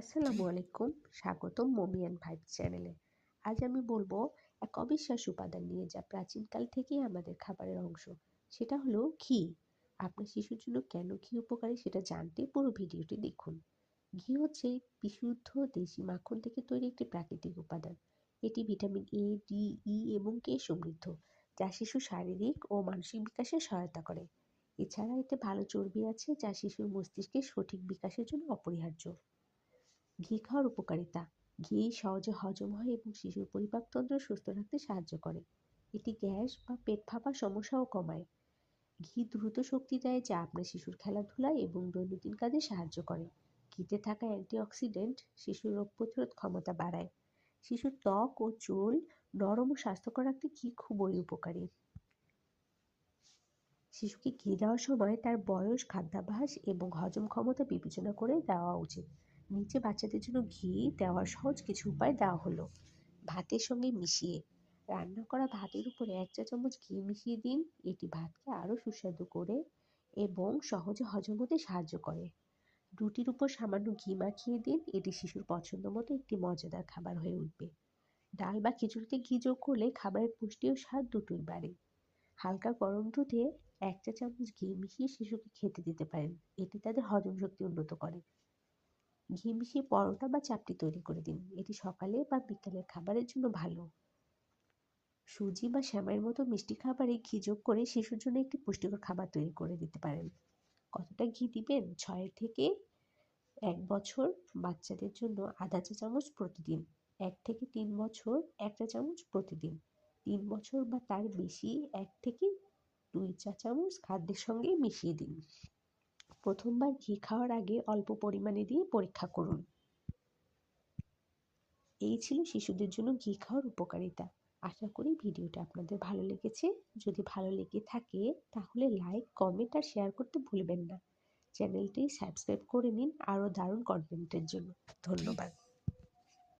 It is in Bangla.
আসসালামু আলাইকুম, স্বাগতম মমিয়ান ভাইব চ্যানেলে। আজ আমি বলব এক অবিশ্বাস উপাদান নিয়ে, যা প্রাচীনকাল থেকেই আমাদের খাবারের অংশ। সেটা হলো ঘি। আপনার শিশুর জন্য কেন ঘি উপকারী সেটা জানতে পুরো ভিডিওটি দেখুন। ঘি হচ্ছে বিশুদ্ধ দেশি মাখন থেকে তৈরি একটি প্রাকৃতিক উপাদান। এটি ভিটামিন এ ডি ই এবং কে সমৃদ্ধ, যা শিশু শারীরিক ও মানসিক বিকাশে সহায়তা করে। এছাড়া এতে ভালো চর্বি আছে, যা শিশুর মস্তিষ্কের সঠিক বিকাশের জন্য অপরিহার্য। ঘি খাওয়ার উপকারিতা। ঘি সহজে হজম হয় এবং শিশুর পরিপাকতন্ত্র সুস্থ রাখতে সাহায্য করে। এটি গ্যাস বা পেট ফাঁপার সমস্যাও কমায়। ঘি দ্রুত শক্তি দেয়, যা আপনার শিশুর খেলাধুলা এবং দৈনন্দিন কাজে সাহায্য করে। ঘিতে থাকা অ্যান্টিঅক্সিডেন্ট শিশুর রোগ প্রতিরোধ ক্ষমতা বাড়ায়। শিশুর ত্বক ও চুল নরম ও স্বাস্থ্যকর রাখতে ঘি খুবই উপকারী। শিশুকে ঘি দেওয়ার সময় তার বয়স, খাদ্যাভ্যাস এবং হজম ক্ষমতা বিবেচনা করে দেওয়া উচিত। নিচে বাচ্চাদের জন্য ঘি দেওয়ার সহজ কিছু উপায় দেওয়া হলো। ভাতের সঙ্গে মিশিয়ে রান্না করা ভাতের উপরে এক চা চামচ ঘি মিশিয়ে দিন। এটি ভাতকে আরও সুস্বাদু করে এবং সহজে হজম হতে সাহায্য করে। রুটির উপর সামান্য ঘি মাখিয়ে দিন। এটি শিশুর পছন্দ মতো একটি মজাদার খাবার হয়ে উঠবে। ডাল বা খিচুড়িতে ঘি যোগ করলে খাবারের পুষ্টি ও স্বাদ দুটোই বাড়ে। হালকা গরম দুধে এক চা চামচ ঘি মিশিয়ে শিশুকে খেতে দিতে পারেন। এটি তাদের হজম শক্তি উন্নত করে। ঘি মিশিয়ে পরোটা বা চাপটি তৈরি করে দিন। এটি সকালে বা বিকালের খাবারের জন্য ভালো। সুজি বা শ্যামাইয়ের মতো মিষ্টি খাবারে ঘি যোগ করে শিশুর জন্য একটি পুষ্টিকর খাবার তৈরি করে দিতে পারেন। কতটা ঘি দিবেন? ছয় থেকে এক বছর বাচ্চাদের জন্য আধা চা চামচ প্রতিদিন। এক থেকে তিন বছর এক চা চামচ প্রতিদিন। তিন বছর বা তার বেশি এক থেকে দুই চা চামচ খাদ্যের সঙ্গে মিশিয়ে দিন। প্রথমবার ঘি খাওয়ার আগে অল্প পরিমাণে দিয়ে পরীক্ষা করুন। এই ছিল শিশুদের জন্য ঘি খাওয়ার উপকারিতা। আশা করি ভিডিওটা আপনাদের ভালো লেগেছে। যদি ভালো লেগে থাকে, তাহলে লাইক, কমেন্ট আর শেয়ার করতে ভুলবেন না। চ্যানেলটি সাবস্ক্রাইব করে নিন আরও দারুণ কন্টেন্টের জন্য। ধন্যবাদ।